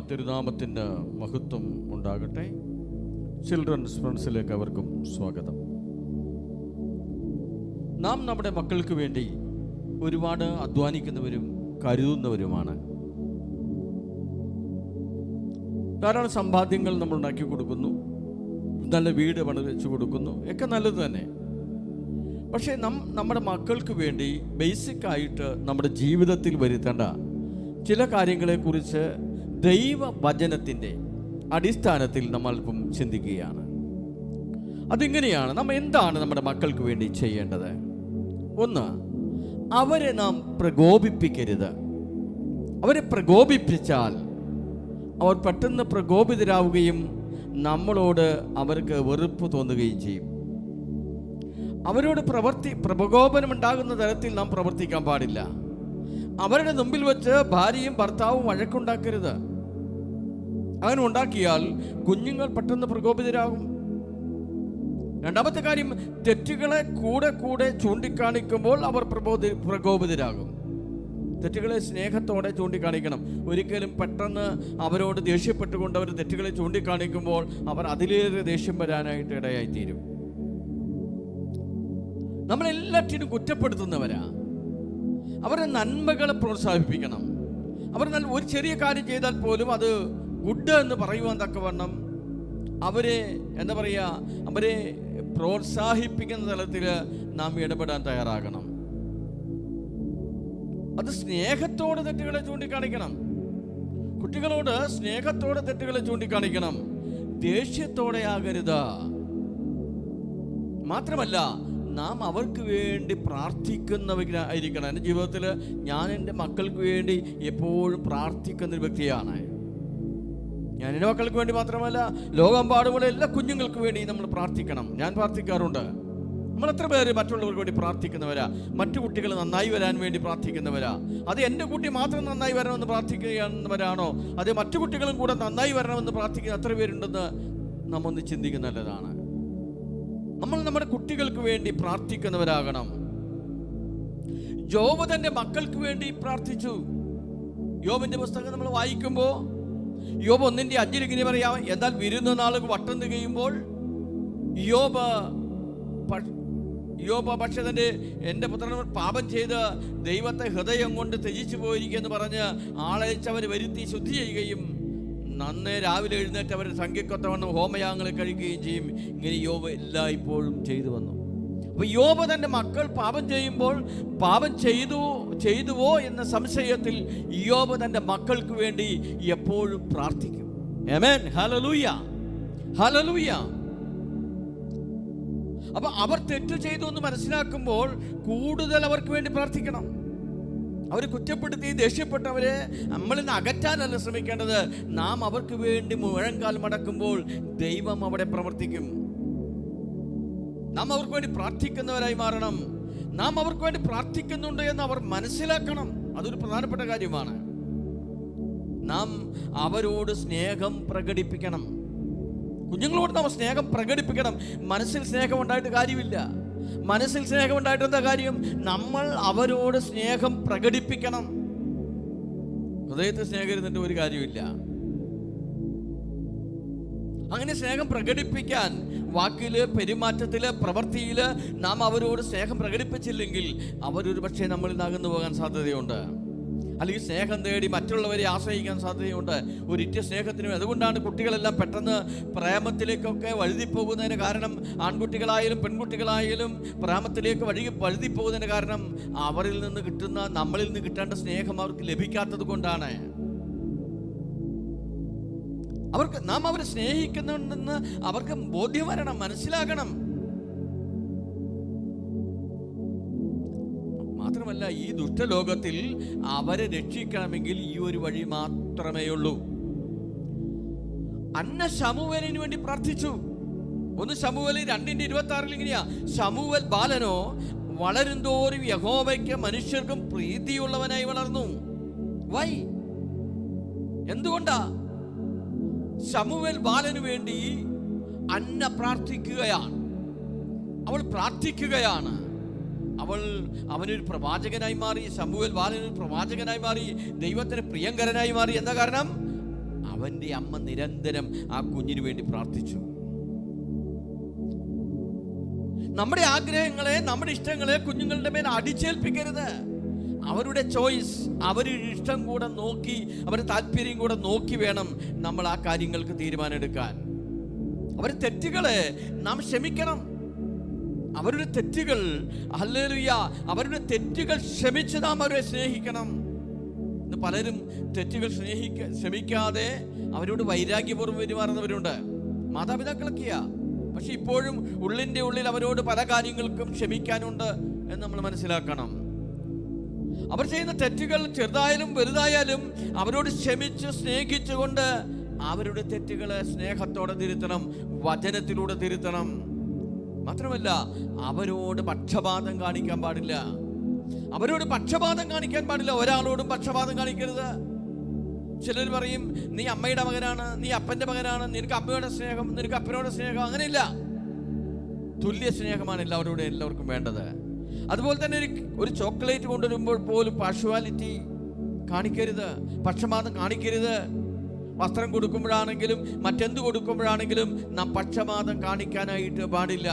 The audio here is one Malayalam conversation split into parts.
തിരുനാമത്തിന്റെ മഹത്വം ഉണ്ടാകട്ടെ. ചിൽഡ്രൻസ് ഫ്രണ്ട്സിലേക്ക് അവർക്കും സ്വാഗതം. നാം നമ്മുടെ മക്കൾക്ക് വേണ്ടി ഒരുപാട് അധ്വാനിക്കുന്നവരും കരുതുന്നവരുമാണ്. ധാരാളം സമ്പാദ്യങ്ങൾ നമ്മൾ ഉണ്ടാക്കി കൊടുക്കുന്നു. നല്ല വീട് പണിവെച്ച് കൊടുക്കുന്നു. ഒക്കെ നല്ലത് തന്നെ. പക്ഷേ നം നമ്മുടെ മക്കൾക്ക് വേണ്ടി ബേസിക്കായിട്ട് നമ്മുടെ ജീവിതത്തിൽ വരുത്തേണ്ട ചില കാര്യങ്ങളെക്കുറിച്ച് ദൈവവചനത്തിന്റെ അടിസ്ഥാനത്തിൽ നമ്മൾ ഇപ്പം ചിന്തിക്കുകയാണ്. അതിങ്ങനെയാണ് നമ്മൾ എന്താണ് നമ്മുടെ മക്കൾക്ക് വേണ്ടി ചെയ്യേണ്ടത്? ഒന്ന് അവരെ നാം പ്രകോപിപ്പിക്കരുത്. അവരെ പ്രകോപിപ്പിച്ചാൽ അവർ പെട്ടെന്ന് പ്രകോപിതരാവുകയും നമ്മളോട് അവർക്ക് വെറുപ്പ് തോന്നുകയും ചെയ്യും. അവരോട് പ്രവർത്തി പ്രകോപനം ഉണ്ടാകുന്ന തരത്തിൽ നാം പ്രവർത്തിക്കാൻ പാടില്ല. അവരുടെ മുമ്പിൽ വെച്ച് ഭാര്യയും ഭർത്താവും വഴക്കുണ്ടാക്കരുത്. അങ്ങനെ ഉണ്ടാക്കിയാൽ കുഞ്ഞുങ്ങൾ പെട്ടെന്ന് പ്രകോപിതരാകും. രണ്ടാമത്തെ കാര്യം തെറ്റുകളെ കൂടെ കൂടെ ചൂണ്ടിക്കാണിക്കുമ്പോൾ അവർ പ്രബോധി പ്രകോപിതരാകും. തെറ്റുകളെ സ്നേഹത്തോടെ ചൂണ്ടിക്കാണിക്കണം. ഒരിക്കലും പെട്ടെന്ന് അവരോട് ദേഷ്യപ്പെട്ടുകൊണ്ട് അവർ തെറ്റുകളെ ചൂണ്ടിക്കാണിക്കുമ്പോൾ അവർ അതിലേറെ ദേഷ്യം വരാനായിട്ട് ഇടയായിത്തീരും. നമ്മളെല്ലാറ്റിനും കുറ്റപ്പെടുത്തുന്നവരാ. അവരുടെ നന്മകളെ പ്രോത്സാഹിപ്പിക്കണം. അവർ ഒരു ചെറിയ കാര്യം ചെയ്താൽ പോലും അത് ഗുഡ് എന്ന് പറയുവാൻ തക്കവണ്ണം അവരെ എന്താ പറയുക അവരെ പ്രോത്സാഹിപ്പിക്കുന്ന തലത്തിൽ നാം ഇടപെടാൻ തയ്യാറാകണം. അത് സ്നേഹത്തോടെ തെറ്റുകളെ ചൂണ്ടിക്കാണിക്കണം. കുട്ടികളോട് സ്നേഹത്തോടെ തെറ്റുകളെ ചൂണ്ടിക്കാണിക്കണം. ദേഷ്യത്തോടെ ആകരുത്. മാത്രമല്ല നാം അവർക്ക് വേണ്ടി പ്രാർത്ഥിക്കുന്നവരായിരിക്കണം എന്റെ ജീവിതത്തിൽ ഞാൻ എന്റെ മക്കൾക്ക് വേണ്ടി എപ്പോഴും പ്രാർത്ഥിക്കുന്നൊരു വ്യക്തിയാണ്. ഞാൻ എന്റെ മക്കൾക്ക് വേണ്ടി മാത്രമല്ല ലോകം ലോകമെമ്പാടുമുള്ള എല്ലാ കുഞ്ഞുങ്ങൾക്ക് വേണ്ടി നമ്മൾ പ്രാർത്ഥിക്കണം. ഞാൻ പ്രാർത്ഥിക്കാറുണ്ട്. നമ്മൾ എത്ര പേര് മറ്റുള്ളവർക്ക് വേണ്ടി പ്രാർത്ഥിക്കുന്നവരാ? മറ്റു കുട്ടികൾ നന്നായി വരാൻ വേണ്ടി പ്രാർത്ഥിക്കുന്നവരാ? അത് എന്റെ കുട്ടി മാത്രം നന്നായി വരണമെന്ന് പ്രാർത്ഥിക്കുന്നവരാണോ അത് മറ്റു കുട്ടികളും കൂടെ നന്നായി വരണമെന്ന് പ്രാർത്ഥിക്കുന്ന എത്ര പേരുണ്ടെന്ന് നമ്മൊന്ന് ഒന്ന് ചിന്തിക്കുന്ന നല്ലതാണ്. നമ്മൾ നമ്മുടെ കുട്ടികൾക്ക് വേണ്ടി പ്രാർത്ഥിക്കുന്നവരാകണം. ജോബ് തന്റെ മക്കൾക്ക് വേണ്ടി പ്രാർത്ഥിച്ചു. യോബിന്റെ പുസ്തകം നമ്മൾ വായിക്കുമ്പോൾ യോബ് ഒന്നിന്റെ അഞ്ചിൽ ഇങ്ങനെ പറയാം എന്നാൽ വിരുന്ന നാളുകൾ വട്ടം തികയുമ്പോൾ യോബ് യോബ പക്ഷെ തന്റെ എന്റെ പുത്രൻ പാപം ചെയ്ത് ദൈവത്തെ ഹൃദയം കൊണ്ട് ത്യജിച്ചു പോയിരിക്കുമെന്ന് പറഞ്ഞ് ആളയച്ചവർ വരുത്തി ശുദ്ധി ചെയ്യുകയും നന്നേ രാവിലെ എഴുന്നേറ്റ് അവർ സംഖ്യക്കൊത്തവണ്ണം ഹോമയാഗങ്ങൾ കഴിക്കുകയും ചെയ്യും. ഇങ്ങനെ യോബ് എല്ലായ്പ്പോഴും ചെയ്തു വന്നു. അപ്പൊ യോബ തന്റെ മക്കൾ പാപം ചെയ്യുമ്പോൾ പാപം ചെയ്തു ചെയ്തുവോ എന്ന സംശയത്തിൽ യോബ് തന്റെ മക്കൾക്ക് വേണ്ടി എപ്പോഴും പ്രാർത്ഥിക്കും. ആമേൻ ഹലലൂയ ഹലലൂയ അപ്പൊ അവർ തെറ്റ് ചെയ്തു എന്ന് മനസ്സിലാക്കുമ്പോൾ കൂടുതൽ അവർക്ക് വേണ്ടി പ്രാർത്ഥിക്കണം. അവർ കുറ്റപ്പെടുത്തി ദേഷ്യപ്പെട്ടവരെ നമ്മളിൽ നിന്ന് അകറ്റാനല്ല ശ്രമിക്കേണ്ടത്. നാം അവർക്ക് വേണ്ടി മുഴങ്കാൽ മടക്കുമ്പോൾ ദൈവം അവിടെ പ്രവർത്തിക്കും. നാം അവർക്ക് വേണ്ടി പ്രാർത്ഥിക്കുന്നവരായി മാറണം. നാം അവർക്ക് വേണ്ടി പ്രാർത്ഥിക്കുന്നുണ്ട് എന്ന് അവർ മനസ്സിലാക്കണം. അതൊരു പ്രധാനപ്പെട്ട കാര്യമാണ്. നാം അവരോട് സ്നേഹം പ്രകടിപ്പിക്കണം. കുഞ്ഞുങ്ങളോട് നാം സ്നേഹം പ്രകടിപ്പിക്കണം. മനസ്സിൽ സ്നേഹം ഉണ്ടായിട്ട് കാര്യമില്ല. മനസ്സിൽ സ്നേഹം ഉണ്ടായിട്ട് എന്താ കാര്യം? നമ്മൾ അവരോട് സ്നേഹം പ്രകടിപ്പിക്കണം. ഹൃദയത്തെ സ്നേഹരുന്നിട്ട് ഒരു കാര്യമില്ല അങ്ങനെ സ്നേഹം പ്രകടിപ്പിക്കാൻ വാക്കിൽ പെരുമാറ്റത്തിൽ പ്രവൃത്തിയിൽ നാം അവരോട് സ്നേഹം പ്രകടിപ്പിച്ചില്ലെങ്കിൽ അവരൊരു പക്ഷേ നമ്മളിൽ നകന്നു പോകാൻ സാധ്യതയുണ്ട്. അല്ലെങ്കിൽ സ്നേഹം തേടി മറ്റുള്ളവരെ ആശ്രയിക്കാൻ സാധ്യതയുണ്ട്. ഒരിറ്റ സ്നേഹത്തിനും അതുകൊണ്ടാണ് കുട്ടികളെല്ലാം പെട്ടെന്ന് പ്രേമത്തിലേക്കൊക്കെ വഴുതിപ്പോകുന്നതിന് കാരണം ആൺകുട്ടികളായാലും പെൺകുട്ടികളായാലും പ്രേമത്തിലേക്ക് വഴി വഴുതിപ്പോകുന്നതിന് കാരണം അവരിൽ നിന്ന് കിട്ടുന്ന നമ്മളിൽ നിന്ന് കിട്ടേണ്ട സ്നേഹം അവർക്ക് ലഭിക്കാത്തത് കൊണ്ടാണ്. അവർക്ക് നാം അവരെ സ്നേഹിക്കുന്നുണ്ടെന്ന് അവർക്ക് ബോധ്യം വരണം മനസ്സിലാകണം മാത്രമല്ല ഈ ദുഷ്ടലോകത്തിൽ അവരെ രക്ഷിക്കണമെങ്കിൽ ഈ ഒരു വഴി മാത്രമേ ഉള്ളൂ. അന്ന ശമുവേലിന് വേണ്ടി പ്രാർത്ഥിച്ചു. ഒന്ന് ശമുവൽ രണ്ടിന്റെ ഇരുപത്തി ആറിൽ ഇങ്ങനെയാ. ശമുവൽ ബാലനോ വളരുന്തോറും യഹോവയ്ക്ക് മനുഷ്യർക്കും പ്രീതിയുള്ളവനായി വളർന്നു. വൈ? എന്തുകൊണ്ടാ? ശമുവേൽ ബാലന് വേണ്ടി അന്ന പ്രാർത്ഥിക്കുകയാണ്. അവൾ പ്രാർത്ഥിക്കുകയാണ്. അവൾ അവനൊരു പ്രവാചകനായി മാറി ശമുവേൽ ഒരു പ്രവാചകനായി മാറി ദൈവത്തിന് പ്രിയങ്കരനായി മാറി. എന്താ കാരണം? അവന്റെ അമ്മ നിരന്തരം ആ കുഞ്ഞിന് വേണ്ടി പ്രാർത്ഥിച്ചു. നമ്മുടെ ആഗ്രഹങ്ങളെ നമ്മുടെ ഇഷ്ടങ്ങളെ കുഞ്ഞുങ്ങളുടെ മേൽ അടിച്ചേൽപ്പിക്കരുത്. അവരുടെ ചോയ്സ് അവരുടെ ഇഷ്ടം കൂടെ നോക്കി അവരുടെ താല്പര്യം കൂടെ നോക്കി വേണം നമ്മൾ ആ കാര്യങ്ങൾക്ക് തീരുമാനമെടുക്കാൻ. അവർ തെറ്റുകളെ നാം ക്ഷമിക്കണം. അവരുടെ തെറ്റുകൾ അല്ലേലുയ്യ അവരുടെ തെറ്റുകൾ ക്ഷമിച്ച് നാം അവരെ സ്നേഹിക്കണം. ഇന്ന് പലരും തെറ്റുകൾ സ്നേഹിക്ക ക്ഷമിക്കാതെ അവരോട് വൈരാഗ്യപൂർവം പെരുമാറുന്നവരുണ്ട്. മാതാപിതാക്കളൊക്കെയാ. പക്ഷെ ഇപ്പോഴും ഉള്ളിന്റെ ഉള്ളിൽ അവരോട് പല കാര്യങ്ങൾക്കും ക്ഷമിക്കാനുണ്ട് എന്ന് നമ്മൾ മനസ്സിലാക്കണം. അവർ ചെയ്യുന്ന തെറ്റുകൾ ചെറുതായാലും വലുതായാലും അവരോട് ക്ഷമിച്ച് സ്നേഹിച്ചുകൊണ്ട് അവരുടെ തെറ്റുകളെ സ്നേഹത്തോടെ തിരുത്തണം വചനത്തിലൂടെ തിരുത്തണം. മാത്രമല്ല അവരോട് പക്ഷപാതം കാണിക്കാൻ പാടില്ല. അവരോട് പക്ഷപാതം കാണിക്കാൻ പാടില്ല. ഒരാളോടും പക്ഷപാതം കാണിക്കരുത്. ചിലർ പറയും നീ അമ്മയുടെ മകനാണ് നീ അപ്പന്റെ മകനാണ് നിനക്ക് അമ്മയുടെ സ്നേഹം നിനക്ക് അപ്പനോട് സ്നേഹം അങ്ങനെയില്ല. തുല്യ സ്നേഹമാണ് എല്ലാവരോടും എല്ലാവർക്കും വേണ്ടത്. അതുപോലെ തന്നെ ഒരു ഒരു ചോക്ലേറ്റ് കൊണ്ടുവരുമ്പോൾ പോലും പാർഷ്വാലിറ്റി കാണിക്കരുത് പക്ഷപാതം കാണിക്കരുത്. വസ്ത്രം കൊടുക്കുമ്പോഴാണെങ്കിലും മറ്റെന്ത് കൊടുക്കുമ്പോഴാണെങ്കിലും നാം പക്ഷപാതം കാണിക്കാനായിട്ട് പാടില്ല.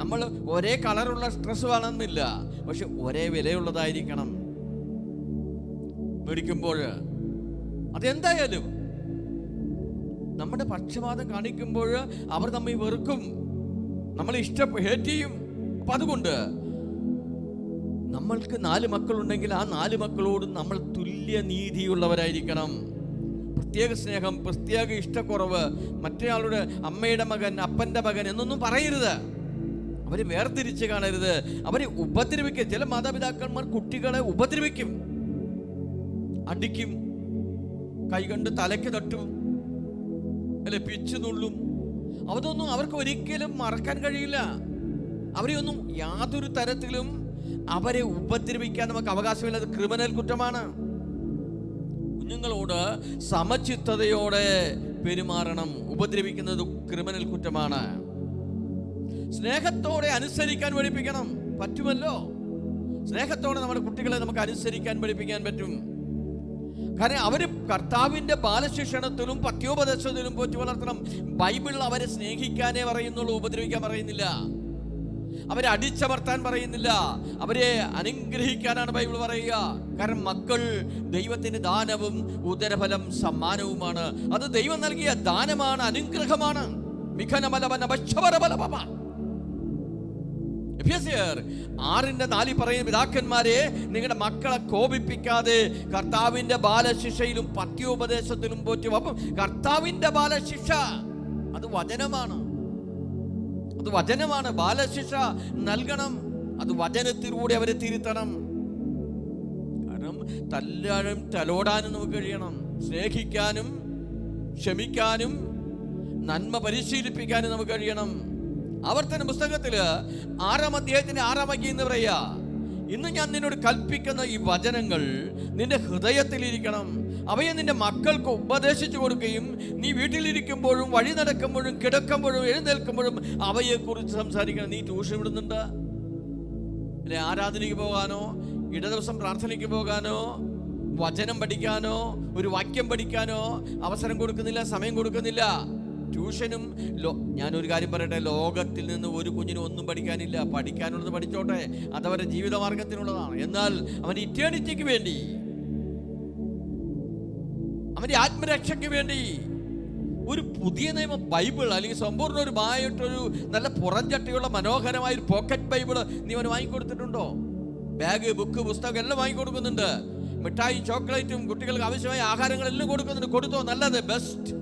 നമ്മൾ ഒരേ കളറുള്ള ഡ്രസ്സ് വേണമെന്നില്ല പക്ഷെ ഒരേ വിലയുള്ളതായിരിക്കണം. മേടിക്കുമ്പോൾ അതെന്തായാലും നമ്മുടെ പക്ഷപാതം കാണിക്കുമ്പോൾ അവർ നമ്മെ വെറുക്കും നമ്മൾ ഇഷ്ട ഹേറ്റ് ചെയ്യും. അപ്പൊ അതുകൊണ്ട് നമ്മൾക്ക് നാല് മക്കളുണ്ടെങ്കിൽ ആ നാല് മക്കളോടും നമ്മൾ തുല്യ നീതിയുള്ളവരായിരിക്കണം. പ്രത്യേക സ്നേഹം പ്രത്യേക ഇഷ്ടക്കുറവ് മറ്റേയാളുടെ അമ്മയുടെ മകൻ അപ്പന്റെ മകൻ എന്നൊന്നും പറയരുത്. അവരെ വേർതിരിച്ച് കാണരുത്. അവരെ ഉപദ്രവിക്കും ചില മാതാപിതാക്കന്മാർ കുട്ടികളെ ഉപദ്രവിക്കും. അടിക്കും കൈകണ്ട് തലയ്ക്ക് തട്ടും അല്ലെ പിച്ചു നുള്ളും. അതൊന്നും അവർക്ക് ഒരിക്കലും മറക്കാൻ കഴിയില്ല. അവരെ ഒന്നും യാതൊരു തരത്തിലും അവരെ ഉപദ്രവിക്കാൻ നമുക്ക് അവകാശമില്ല. അത് ക്രിമിനൽ കുറ്റമാണ്. കുഞ്ഞുങ്ങളോട് സമചിത്തതയോടെ പെരുമാറണം. ഉപദ്രവിക്കുന്നത് ക്രിമിനൽ കുറ്റമാണ്. സ്നേഹത്തോടെ അനുസരിക്കാൻ പഠിപ്പിക്കണം. പറ്റുമല്ലോ? സ്നേഹത്തോടെ നമ്മുടെ കുട്ടികളെ നമുക്ക് അനുസരിക്കാൻ പഠിപ്പിക്കാൻ പറ്റും. കാരണം അവർ കർത്താവിന്റെ ബാലശിക്ഷണത്തിലും പത്യോപദേശത്തിലും പോറ്റി വളർത്തണം. ബൈബിൾ അവരെ സ്നേഹിക്കാനേ പറയുന്നുള്ളൂ ഉപദ്രവിക്കാൻ പറയുന്നില്ല. അവരെ അടിച്ചമർത്താൻ പറയുന്നില്ല. അവരെ അനുഗ്രഹിക്കാനാണ് ബൈബിൾ പറയുക. കാരണം മക്കൾ ദൈവത്തിന്റെ ദാനവും ഉദരഫലം സമ്മാനവുമാണ്. അത് ദൈവം നൽകിയ ദാനമാണ് അനുഗ്രഹമാണ്. ആറിന്റെ നാലിൽ പറയുന്ന പിതാക്കന്മാരെ നിങ്ങളുടെ മക്കളെ കോപിപ്പിക്കാതെ കർത്താവിന്റെ ബാലശിക്ഷയിലും പത്യോപദേശത്തിലും പോറ്റും അപ്പം കർത്താവിന്റെ ബാലശിക്ഷ അത് വചനമാണ്. അത് വചനമാണ്. ബാലശിക്ഷ നൽകണം. അത് വചനത്തിലൂടെ അവരെ തിരുത്തണം. കാരണം തല്ലാനും തലോടാനും നമുക്ക് കഴിയണം. സ്നേഹിക്കാനും ക്ഷമിക്കാനും നന്മ പരിശീലിപ്പിക്കാനും നമുക്ക് കഴിയണം. ആവർത്തന പുസ്തകത്തിൽ ആറാം അധ്യായത്തിന്റെ ആറാം അഗി എന്ന് പറയാ ഇന്ന് ഞാൻ നിന്നോട് കൽപ്പിക്കുന്ന ഈ വചനങ്ങൾ നിന്റെ ഹൃദയത്തിലിരിക്കണം അവയെ നിന്റെ മക്കൾക്ക് ഉപദേശിച്ചു കൊടുക്കുകയും നീ വീട്ടിലിരിക്കുമ്പോഴും വഴി നടക്കുമ്പോഴും കിടക്കുമ്പോഴും എഴുന്നേൽക്കുമ്പോഴും അവയെക്കുറിച്ച് സംസാരിക്കണം. നീ ട്യൂഷൻ വിടുന്നുണ്ട്? അല്ലെ ആരാധനയ്ക്ക് പോകാനോ ഇടദിവസം പ്രാർത്ഥനയ്ക്ക് പോകാനോ വചനം പഠിക്കാനോ ഒരു വാക്യം പഠിക്കാനോ അവസരം കൊടുക്കുന്നില്ല സമയം കൊടുക്കുന്നില്ല. ട്യൂഷനും ലോ ഞാനൊരു കാര്യം പറയട്ടെ ലോകത്തിൽ നിന്ന് ഒരു കുഞ്ഞിനും ഒന്നും പഠിക്കാനില്ല. പഠിക്കാനുള്ളത് പഠിച്ചോട്ടെ അതവരുടെ ജീവിതമാർഗത്തിനുള്ളതാണ്. എന്നാൽ അവൻ ഇറ്റേണിറ്റിക്ക് വേണ്ടി അവന്റെ ആത്മരക്ഷയ്ക്ക് വേണ്ടി. ഒരു പുതിയ നിയമം ബൈബിൾ അല്ലെങ്കിൽ സമ്പൂർണ ഒരു മായിട്ടൊരു നല്ല പുറംചട്ടിയുള്ള മനോഹരമായ ഒരു പോക്കറ്റ് ബൈബിൾ നീ അവന് വാങ്ങിക്കൊടുത്തിട്ടുണ്ടോ? ബാഗ് ബുക്ക് പുസ്തകം എല്ലാം വാങ്ങിക്കൊടുക്കുന്നുണ്ട്. മിഠായി ചോക്ലേറ്റും കുട്ടികൾക്ക് ആവശ്യമായ ആഹാരങ്ങളെല്ലാം കൊടുക്കുന്നുണ്ട്. കൊടുത്തോ? നല്ലത് ബെസ്റ്റ്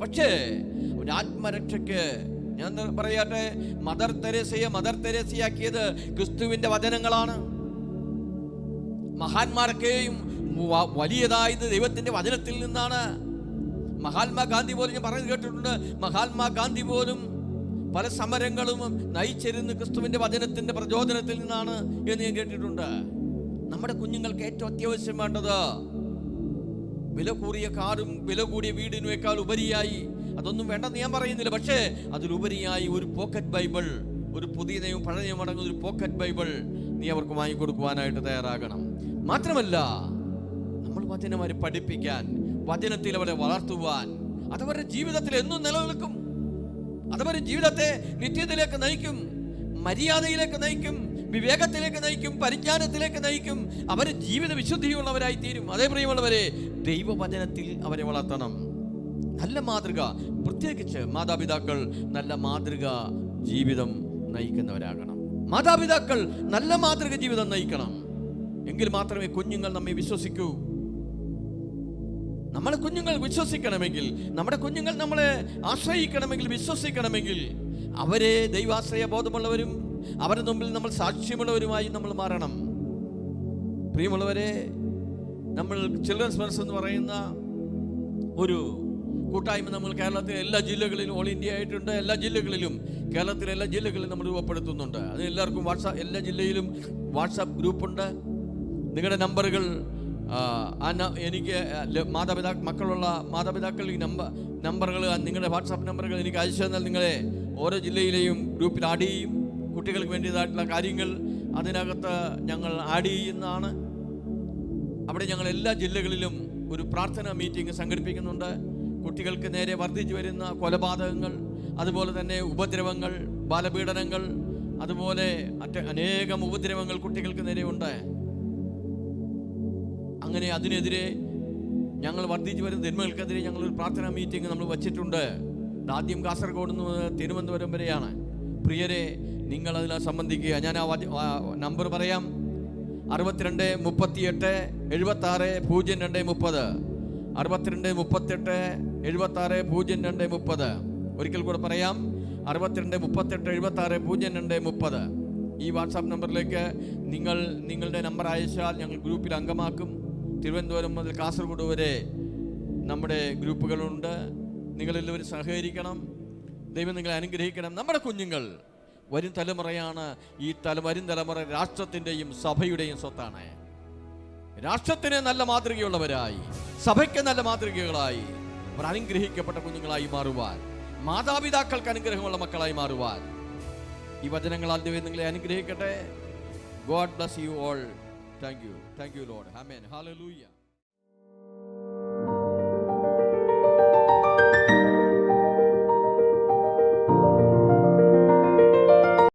പക്ഷേ ഒരു ആത്മരക്ഷയ്ക്ക് ഞാൻ പറയട്ടെ മദർ തെരേസയെ മദർ തെരേസയാക്കിയത് ക്രിസ്തുവിന്റെ വചനങ്ങളാണ്. മഹാന്മാരൊക്കെയും വ- വലിയതായത് ദൈവത്തിന്റെ വചനത്തിൽ നിന്നാണ്. മഹാത്മാഗാന്ധി പോലും പറഞ്ഞു കേട്ടിട്ടുണ്ട്. മഹാത്മാഗാന്ധി പോലും പല സമരങ്ങളും നയിച്ചിരുന്ന് ക്രിസ്തുവിന്റെ വചനത്തിന്റെ പ്രചോദനത്തിൽ നിന്നാണ് എന്ന് ഞാൻ കേട്ടിട്ടുണ്ട്. നമ്മുടെ കുഞ്ഞുങ്ങൾക്ക് ഏറ്റവും അത്യാവശ്യം വേണ്ടത് വില കൂടിയ കാറും വില കൂടിയ വീടിനേക്കാൾ ഉപരിയായി. അതൊന്നും വേണ്ടെന്ന് ഞാൻ പറയുന്നില്ല. പക്ഷേ അതിലുപരിയായി ഒരു പോക്കറ്റ് ബൈബിൾ ഒരു പുതിയ നിയമം പഴയ നിയമം അടങ്ങുന്ന ഒരു പോക്കറ്റ് ബൈബിൾ നീ അവർക്ക് വാങ്ങിക്കൊടുക്കുവാനായിട്ട് തയ്യാറാകണം. മാത്രമല്ല വചനം അവരെ പഠിപ്പിക്കാൻ വചനത്തിൽ അവരെ വളർത്തുവാൻ. അതവരുടെ ജീവിതത്തിൽ എന്നും നിലനിൽക്കും. അതവരുടെ ജീവിതത്തെ നിത്യത്തിലേക്ക് നയിക്കും മര്യാദയിലേക്ക് നയിക്കും വിവേകത്തിലേക്ക് നയിക്കും പരിജ്ഞാനത്തിലേക്ക് നയിക്കും. അവർ ജീവിത വിശുദ്ധിയുള്ളവരായി തീരും അതേ പ്രിയമുള്ളവരെ ദൈവവചനത്തിൽ അവരെ വളർത്തണം. നല്ല മാതൃക പ്രത്യേകിച്ച് മാതാപിതാക്കൾ നല്ല മാതൃക ജീവിതം നയിക്കുന്നവരാകണം. മാതാപിതാക്കൾ നല്ല മാതൃക ജീവിതം നയിക്കണം. എങ്കിൽ മാത്രമേ കുഞ്ഞുങ്ങൾ നമ്മെ വിശ്വസിക്കൂ. നമ്മളെ കുഞ്ഞുങ്ങൾ വിശ്വസിക്കണമെങ്കിൽ നമ്മുടെ കുഞ്ഞുങ്ങൾ നമ്മളെ ആശ്രയിക്കണമെങ്കിൽ വിശ്വസിക്കണമെങ്കിൽ അവരെ ദൈവാശ്രയ ബോധമുള്ളവരും അവരുടെ മുമ്പിൽ നമ്മൾ സാക്ഷ്യമുള്ളവരുമായി നമ്മൾ മാറണം. പ്രിയമുള്ളവരെ നമ്മൾ ചിൽഡ്രൻസ് മനസ് എന്ന് പറയുന്ന ഒരു കൂട്ടായ്മ നമ്മൾ കേരളത്തിലെ എല്ലാ ജില്ലകളിലും ഓൾ ഇന്ത്യ ആയിട്ടുണ്ട്. എല്ലാ ജില്ലകളിലും കേരളത്തിലെ എല്ലാ ജില്ലകളിലും നമ്മൾ രൂപപ്പെടുത്തുന്നുണ്ട്. അത് എല്ലാവർക്കും വാട്സാപ്പ് എല്ലാ ജില്ലയിലും വാട്സാപ്പ് ഗ്രൂപ്പുണ്ട്. നിങ്ങളുടെ നമ്പറുകൾ എനിക്ക് മാതാപിതാ മക്കളുള്ള മാതാപിതാക്കൾ ഈ നമ്പർ നമ്പറുകൾ നിങ്ങളുടെ വാട്സാപ്പ് നമ്പറുകൾ എനിക്ക് അയച്ചു തന്നാൽ നിങ്ങളെ ഓരോ ജില്ലയിലെയും ഗ്രൂപ്പിൽ ആഡ് ചെയ്യും. കുട്ടികൾക്ക് വേണ്ടിയതായിട്ടുള്ള കാര്യങ്ങൾ അതിനകത്ത് ഞങ്ങൾ ആഡ് ചെയ്യുന്നതാണ്. അവിടെ ഞങ്ങൾ എല്ലാ ജില്ലകളിലും ഒരു പ്രാർത്ഥനാ മീറ്റിംഗ് സംഘടിപ്പിക്കുന്നുണ്ട്. കുട്ടികൾക്ക് നേരെ വർദ്ധിച്ചു വരുന്ന കൊലപാതകങ്ങൾ അതുപോലെ തന്നെ ഉപദ്രവങ്ങൾ ബാലപീഡനങ്ങൾ അതുപോലെ അനേകം ഉപദ്രവങ്ങൾ കുട്ടികൾക്ക് നേരെ ഉണ്ട് അങ്ങനെ അതിനെതിരെ ഞങ്ങൾ വർദ്ധിച്ചു വരുന്ന തിന്മകൾക്കെതിരെ ഞങ്ങൾ ഒരു പ്രാർത്ഥനാ മീറ്റിംഗ് നമ്മൾ വച്ചിട്ടുണ്ട്. ആദ്യം കാസർഗോഡ് നിന്ന് തിരുവനന്തപുരം വരെയാണ്. പ്രിയരെ നിങ്ങൾ അതിനെ സംബന്ധിക്കുക. ഞാൻ ആ നമ്പർ പറയാം. അറുപത്തിരണ്ട് മുപ്പത്തിയെട്ട് എഴുപത്തി ആറ് പൂജ്യം രണ്ട് മുപ്പത്. അറുപത്തിരണ്ട് മുപ്പത്തെട്ട് എഴുപത്തി ആറ് പൂജ്യം രണ്ട് മുപ്പത്. ഒരിക്കൽ കൂടെ പറയാം. അറുപത്തിരണ്ട് മുപ്പത്തെട്ട് എഴുപത്തി ആറ് പൂജ്യം രണ്ട് മുപ്പത്. ഈ വാട്സാപ്പ് നമ്പറിലേക്ക് നിങ്ങൾ നിങ്ങളുടെ നമ്പർ അയച്ചാൽ ഞങ്ങൾ ഗ്രൂപ്പിൽ അംഗമാക്കും. തിരുവനന്തപുരം മുതൽ കാസർഗോഡ് വരെ നമ്മുടെ ഗ്രൂപ്പുകളുണ്ട്. നിങ്ങളെല്ലാവരും സഹകരിക്കണം. ദൈവം നിങ്ങളെ അനുഗ്രഹിക്കണം. നമ്മുടെ കുഞ്ഞുങ്ങൾ വരും തലമുറയാണ് ഈ തല വരും തലമുറ രാഷ്ട്രത്തിന്റെയും സഭയുടെയും സ്വത്താണ്. രാഷ്ട്രത്തിന് നല്ല മാതൃകയുള്ളവരായി സഭയ്ക്ക് നല്ല മാതൃകകളായി അവർ അനുഗ്രഹിക്കപ്പെട്ട കുഞ്ഞുങ്ങളായി മാറുവാൻ മാതാപിതാക്കൾക്ക് അനുഗ്രഹമുള്ള മക്കളായി മാറുവാൻ. ഈ വചനങ്ങളാൽ ദൈവം നിങ്ങളെ അനുഗ്രഹിക്കട്ടെ. God bless you all. Thank you. Thank you, Lord. Amen. Hallelujah.